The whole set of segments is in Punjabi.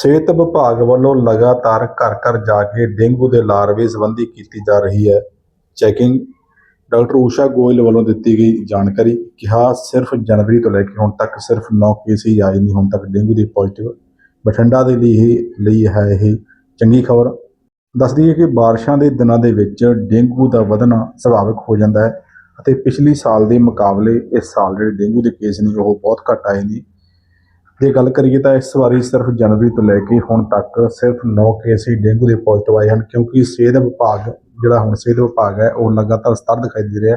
ਸਿਹਤ ਵਿਭਾਗ ਵੱਲੋਂ ਲਗਾਤਾਰ ਘਰ ਘਰ ਜਾ ਕੇ ਡੇਂਗੂ ਦੇ ਲਾਰਵੇ ਸੰਬੰਧੀ ਕੀਤੀ ਜਾ ਰਹੀ ਹੈ। ਚੈਕਿੰਗ ਡਾਕਟਰ ਊਸ਼ਾ ਗੋਇਲ ਵੱਲੋਂ ਦਿੱਤੀ ਗਈ ਜਾਣਕਾਰੀ ਕਿਹਾ ਸਿਰਫ ਜਨਵਰੀ ਤੋਂ ਲੈ ਕੇ ਹੁਣ ਤੱਕ ਸਿਰਫ 9 ਕੇਸ ਹੀ ਆਏ ਨੇ, ਹੁਣ ਤੱਕ ਡੇਂਗੂ ਦੇ ਪੋਜ਼ਿਟਿਵ ਬਠਿੰਡਾ ਦੇ ਲਈ ਇਹ ਲਈ ਹੈ ਇਹ ਚੰਗੀ ਖਬਰ। ਦੱਸਦੀ ਹੈ ਕਿ ਬਾਰਿਸ਼ਾਂ ਦੇ ਦਿਨਾਂ ਦੇ ਵਿੱਚ ਡੇਂਗੂ ਦਾ ਵਧਣਾ ਸੁਭਾਵਿਕ ਹੋ ਜਾਂਦਾ ਹੈ ਅਤੇ ਪਿਛਲੇ ਸਾਲ ਦੇ ਮੁਕਾਬਲੇ ਇਸ ਸਾਲ ਜਿਹੜੇ ਡੇਂਗੂ ਦੇ ਕੇਸ ਨੇ ਉਹ ਬਹੁਤ ਘੱਟ ਆਏ ਨੇ। ਜੇ ਗੱਲ ਕਰੀਏ ਤਾਂ ਇਸ ਵਾਰੀ ਸਿਰਫ ਜਨਵਰੀ ਤੋਂ ਲੈ ਕੇ ਹੁਣ ਤੱਕ ਸਿਰਫ 9 ਕੇਸ ਹੀ ਡੇਂਗੂ ਦੇ ਪੋਜ਼ਿਟਿਵ ਆਏ ਹਨ, ਕਿਉਂਕਿ ਸਿਹਤ ਵਿਭਾਗ, ਜਿਹੜਾ ਹੁਣ ਸਿਹਤ ਵਿਭਾਗ ਹੈ, ਉਹ ਲਗਾਤਾਰ ਸਤਰ ਦਿਖਾਈ ਦੇ ਰਿਹਾ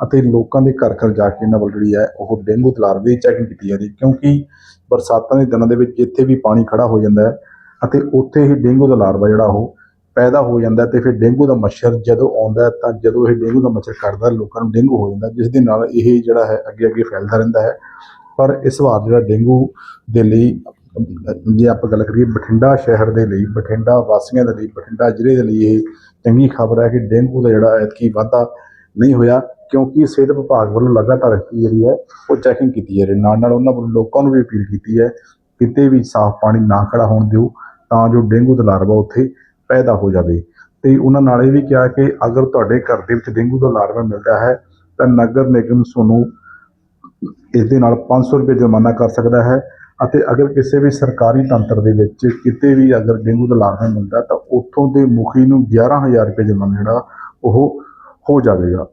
ਅਤੇ ਲੋਕਾਂ ਦੇ ਘਰ ਘਰ ਜਾ ਕੇ ਇਹਨਾਂ ਵੱਲ ਜਿਹੜੀ ਹੈ, ਉਹ ਡੇਂਗੂ ਦੇ ਦੀ ਚੈਕਿੰਗ ਕੀਤੀ ਜਾ ਰਹੀ ਹੈ, ਕਿਉਂਕਿ ਬਰਸਾਤਾਂ ਦੇ ਦਿਨਾਂ ਦੇ ਵਿੱਚ ਜਿੱਥੇ ਵੀ ਪਾਣੀ ਖੜਾ ਹੋ ਜਾਂਦਾ ਹੈ ਅਤੇ ਉੱਥੇ ਹੀ ਡੇਂਗੂ ਦਾ ਲਾਰਵਾ ਜਿਹੜਾ ਉਹ ਪੈਦਾ ਹੋ ਜਾਂਦਾ ਹੈ ਤੇ ਫਿਰ ਡੇਂਗੂ ਦਾ ਮੱਛਰ ਜਦੋਂ ਆਉਂਦਾ ਤਾਂ ਜਦੋਂ ਇਹ ਡੇਂਗੂ ਦਾ ਮੱਛਰ ਕੱਟਦਾ ਲੋਕਾਂ ਨੂੰ ਡੇਂਗੂ ਹੋ ਜਾਂਦਾ ਜਿਸ ਦੇ ਨਾਲ ਇਹ ਜਿਹੜਾ ਹੈ ਅੱਗੇ ਅੱਗੇ ਫੈਲਦਾ ਰਹਿੰਦਾ ਹੈ ਪਰ ਇਸ ਵਾਰ ਜਿਹੜਾ ਡੇਂਗੂ ਦੇ ਲਈ, ਜੇ ਆਪਾਂ ਗੱਲ ਕਰੀਏ ਬਠਿੰਡਾ ਸ਼ਹਿਰ ਦੇ ਲਈ, ਬਠਿੰਡਾ ਵਾਸੀਆਂ ਦੇ ਲਈ, ਬਠਿੰਡਾ ਜ਼ਿਲ੍ਹੇ ਦੇ ਲਈ ਇਹ ਚੰਗੀ ਖਬਰ ਹੈ ਕਿ ਡੇਂਗੂ ਦਾ ਜਿਹੜਾ ਐਤਕੀ ਵਾਧਾ ਨਹੀਂ ਹੋਇਆ, ਕਿਉਂਕਿ ਸਿਹਤ ਵਿਭਾਗ ਵੱਲੋਂ ਲਗਾਤਾਰ ਕੀ ਜਿਹੜੀ ਹੈ, ਉਹ ਚੈਕਿੰਗ ਕੀਤੀ ਜਾ ਰਹੀ ਹੈ। ਨਾਲ ਨਾਲ ਉਹਨਾਂ ਵੱਲੋਂ ਲੋਕਾਂ ਨੂੰ ਵੀ ਅਪੀਲ ਕੀਤੀ ਹੈ ਕਿਤੇ ਵੀ ਸਾਫ਼ ਪਾਣੀ ਨਾ ਖੜਾ ਹੋਣ ਦਿਓ, ਤਾਂ ਜੋ ਡੇਂਗੂ ਦਾ ਲਾਰਵਾ ਉੱਥੇ ਪੈਦਾ ਹੋ ਜਾਵੇ ਤੇ ਉਹਨਾਂ ਨਾਲ ਇਹ ਵੀ ਕਿਹਾ ਕਿ ਅਗਰ ਤੁਹਾਡੇ ਘਰ ਦੇ ਵਿੱਚ ਡੇਂਗੂ ਦਾ ਲਾਰਵਾ ਮਿਲਦਾ ਹੈ, ਤਾਂ ਨਗਰ ਨਿਗਮ ਤੁਹਾਨੂੰ ਇਸ ਦੇ ਨਾਲ 500 ਰੁਪਏ ਜੁਰਮਾਨਾ ਕਰ ਸਕਦਾ ਹੈ ਅਤੇ ਅਗਰ ਕਿਸੇ ਵੀ ਸਰਕਾਰੀ ਤੰਤਰ ਦੇ ਵਿੱਚ ਕਿਤੇ ਵੀ ਅਗਰ ਡੇਂਗੂ ਦਾ ਲਾਰਵਾ ਮਿਲਦਾ ਤਾਂ ਉੱਥੋਂ ਦੇ ਮੁਖੀ ਨੂੰ 11000 ਰੁਪਏ ਜੁਰਮਾਨਾ ਜਿਹੜਾ ਉਹ ਹੋ ਜਾਵੇਗਾ।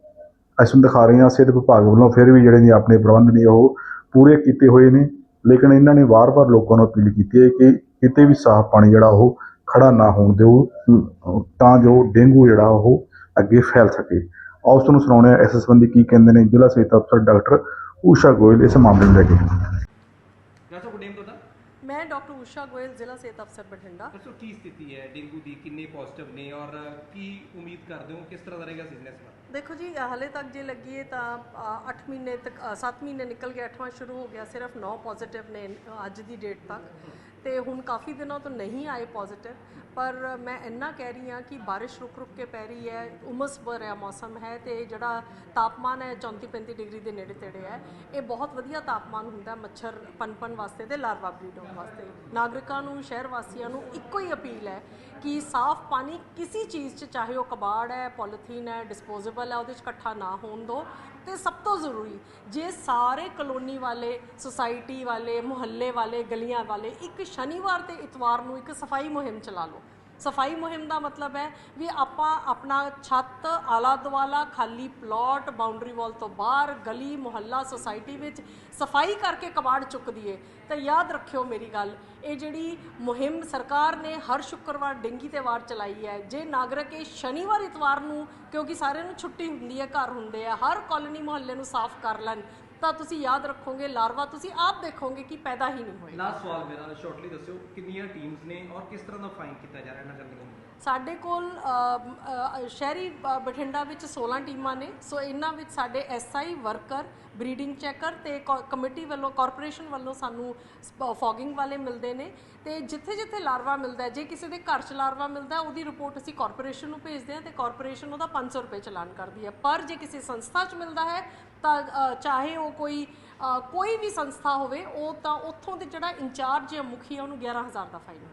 ਅਸੀਂ ਦਿਖਾ ਰਹੇ ਹਾਂ ਸਿਹਤ ਵਿਭਾਗ ਵੱਲੋਂ ਫਿਰ ਵੀ ਜਿਹੜੇ ਨੇ ਆਪਣੇ ਪ੍ਰਬੰਧ ਨੇ ਉਹ ਪੂਰੇ ਕੀਤੇ ਹੋਏ ਨੇ, ਲੇਕਿਨ ਇਹਨਾਂ ਨੇ ਵਾਰ-ਵਾਰ ਲੋਕਾਂ ਨੂੰ ਅਪੀਲ ਕੀਤੀ ਹੈ ਕਿ ਕਿਤੇ ਵੀ ਸਾਫ਼ ਪਾਣੀ ਜਿਹੜਾ ਉਹ ਖੜਾ ਨਾ ਹੋਣ ਦਿਓ ਤਾਂ ਜੋ ਡੇਂਗੂ ਜਿਹੜਾ ਉਹ ਅੱਗੇ ਫੈਲ ਸਕੇ। ਆਓ ਤੁਹਾਨੂੰ ਸੁਣਾਉਂਦੇ ਹਾਂ, ਇਸ ਸੰਬੰਧੀ ਕੀ ਕਹਿੰਦੇ ਨੇ ਜ਼ਿਲ੍ਹਾ ਸਿਹਤ ਅਫਸਰ ਡਾਕਟਰ ਊਸ਼ਾ ਗੋਇਲ ਇਸ ਮਾਮਲੇ ਨੂੰ ਲੈ ਕੇ ਦੱਸੋ ਗੁੱਡ ਨੇਮ ਤੁਹਾਡਾ ਮੈਂ ਡਾਕਟਰ ਊਸ਼ਾ ਗੋਇਲ ਜ਼ਿਲ੍ਹਾ ਸਿਹਤ ਅਫਸਰ ਬਠਿੰਡਾ ਦੱਸੋ ਕੀ ਸਥਿਤੀ ਹੈ ਡੇਂਗੂ ਦੀ ਕਿੰਨੇ ਪੋਜ਼ਿਟਿਵ ਨੇ ਔਰ ਕੀ ਉਮੀਦ ਕਰਦੇ ਦੇਖੋ ਜੀ, ਹਾਲੇ ਤੱਕ ਜੇ ਲੱਗੀਏ ਤਾਂ 8 ਮਹੀਨੇ ਤੱਕ 7 ਮਹੀਨੇ ਨਿਕਲ ਗਿਆ 8ਵਾਂ ਸ਼ੁਰੂ ਹੋ ਗਿਆ, ਸਿਰਫ 9 ਪੋਜ਼ਿਟਿਵ ਨੇ ਅੱਜ ਦੀ ਡੇਟ ਤੱਕ। ਤੇ ਹੁਣ ਕਾਫੀ ਦਿਨਾਂ ਤੋਂ ਨਹੀਂ ਆਏ ਪੋਜ਼ਿਟਿਵ ਪਰ ਮੈਂ ਇੰਨਾ ਕਹਿ ਰਹੀ ਹਾਂ ਕਿ ਬਾਰਿਸ਼ ਰੁਕ ਰੁਕ ਕੇ ਪੈ ਰਹੀ ਹੈ, ਉਮਸ ਭਰਿਆ ਮੌਸਮ ਹੈ ਤੇ ਜਿਹੜਾ ਤਾਪਮਾਨ ਹੈ 34 35 ਡਿਗਰੀ ਦੇ ਨੇੜੇ ਤੇੜੇ ਹੈ, ਇਹ ਬਹੁਤ ਵਧੀਆ ਤਾਪਮਾਨ ਹੁੰਦਾ ਮੱਛਰ ਪਨਪਨ ਵਾਸਤੇ ਤੇ ਲਾਰਵਾ ਬਰੀਡ ਹੋਣ ਵਾਸਤੇ। ਨਾਗਰਿਕਾਂ ਨੂੰ ਸ਼ਹਿਰ ਵਾਸੀਆਂ ਨੂੰ ਇੱਕੋ ਹੀ ਅਪੀਲ ਹੈ ਕਿ ਸਾਫ਼ ਪਾਣੀ ਕਿਸੇ ਚੀਜ਼ 'ਚ, ਚਾਹੇ ਉਹ ਕਬਾੜ ਹੈ ਪੋਲੀਥੀਨ ਹੈ ਡਿਸਪੋਜ਼ੇਬਲ ਹੈ ਉਹਦੇ 'ਚ ਇਕੱਠਾ ਨਾ ਹੋਣ ਦਿਓ ਤੇ ਸਭ ਤੋਂ ਜ਼ਰੂਰੀ, ਜੇ ਸਾਰੇ ਕਲੋਨੀ ਵਾਲੇ ਸੁਸਾਇਟੀ ਵਾਲੇ, ਮੁਹੱਲੇ ਵਾਲੇ, ਗਲੀਆਂ ਵਾਲੇ ਇੱਕ ਸ਼ਨੀਵਾਰ ਤੇ ਇਤਵਾਰ ਨੂੰ ਇੱਕ ਸਫ਼ਾਈ ਮੁਹਿੰਮ ਚਲਾ ਲਓ। ਸਫ਼ਾਈ ਮੁਹਿੰਮ ਦਾ ਮਤਲਬ ਹੈ ਵੀ ਆਪਾਂ ਆਪਣਾ ਛੱਤ ਆਲਾ ਦੁਆਲਾ ਖਾਲੀ ਪਲਾਟ ਬਾਉਂਡਰੀ ਵਾਲ ਤੋਂ ਬਾਹਰ, ਗਲੀ, ਮੁਹੱਲਾ ਸੁਸਾਇਟੀ ਵਿੱਚ ਸਫ਼ਾਈ ਕਰਕੇ ਕਬਾੜ ਚੁੱਕ ਦਈਏ। ਤਾਂ ਯਾਦ ਰੱਖਿਓ ਮੇਰੀ ਗੱਲ, ਇਹ ਜਿਹੜੀ ਮੁਹਿੰਮ ਸਰਕਾਰ ਨੇ ਹਰ ਸ਼ੁੱਕਰਵਾਰ ਡੇਂਗੀ ਤੇ ਵਾਰ ਚਲਾਈ ਹੈ, ਜੇ ਨਾਗਰਿਕ ਇਹ ਸ਼ਨੀਵਾਰ ਇਤਵਾਰ ਨੂੰ, ਕਿਉਂਕਿ ਸਾਰਿਆਂ ਨੂੰ ਛੁੱਟੀ ਹੁੰਦੀ ਹੈ, ਘਰ ਹੁੰਦੇ ਆ, ਹਰ ਕਾਲੋਨੀ ਮੁਹੱਲੇ ਨੂੰ ਸਾਫ਼ ਕਰ ਲੈਣ ਤਾਂ ਤੁਸੀਂ ਯਾਦ ਰੱਖੋਗੇ ਲਾਰਵਾ ਤੁਸੀਂ ਆਪ ਦੇਖੋਗੇ ਕਿ ਪੈਦਾ ਹੀ ਨਹੀਂ ਹੋਏਗਾ ਲਾਸਟ ਸਵਾਲ ਮੇਰਾ ਸ਼ਾਰਟਲੀ ਦੱਸਿਓ ਕਿੰਨੀਆਂ ਟੀਮਸ ਨੇ ਔਰ ਕਿਸ ਤਰ੍ਹਾਂ ਦਾ ਫਾਈਨ ਕੀਤਾ ਜਾ ਰਿਹਾ ਇਹਨਾਂ ਜਲਦੀ ਸਾਡੇ ਕੋਲ ਸ਼ਹਿਰੀ ਬਠਿੰਡਾ ਵਿੱਚ 16 ਟੀਮਾਂ ਨੇ ਸੋ ਇਹਨਾਂ ਵਿੱਚ ਸਾਡੇ ਐਸਆਈ ਵਰਕਰ ਬਰੀਡਿੰਗ ਚੈਕਰ ਤੇ ਕਮੇਟੀ ਵੱਲੋਂ ਕਾਰਪੋਰੇਸ਼ਨ ਵੱਲੋਂ ਸਾਨੂੰ ਫੌਗਿੰਗ ਵਾਲੇ ਮਿਲਦੇ ਨੇ। ਤੇ ਜਿੱਥੇ ਜਿੱਥੇ ਲਾਰਵਾ ਮਿਲਦਾ ਜੇ ਕਿਸੇ ਦੇ ਘਰ 'ਚ ਲਾਰਵਾ ਮਿਲਦਾ ਉਹਦੀ ਰਿਪੋਰਟ ਅਸੀਂ ਕਾਰਪੋਰੇਸ਼ਨ ਨੂੰ ਭੇਜਦੇ ਹਾਂ ਤੇ ਕਾਰਪੋਰੇਸ਼ਨ ਉਹਦਾ 500 ਰੁਪਏ ਚਲਾਨ ਕਰਦੀ ਹੈ। ਪਰ ਜੇ ਕਿਸੇ ਸੰਸਥਾ 'ਚ ਮਿਲਦਾ ਹੈ ਤਾਂ ਚਾਹੇ ਉਹ ਕੋਈ ਕੋਈ ਵੀ ਸੰਸਥਾ ਹੋਵੇ, ਉਹ ਤਾਂ ਉੱਥੋਂ ਦੇ ਜਿਹੜਾ ਇੰਚਾਰਜ ਜਾਂ ਮੁਖੀ ਆ, ਉਹਨੂੰ 11000 ਦਾ ਫਾਈਨ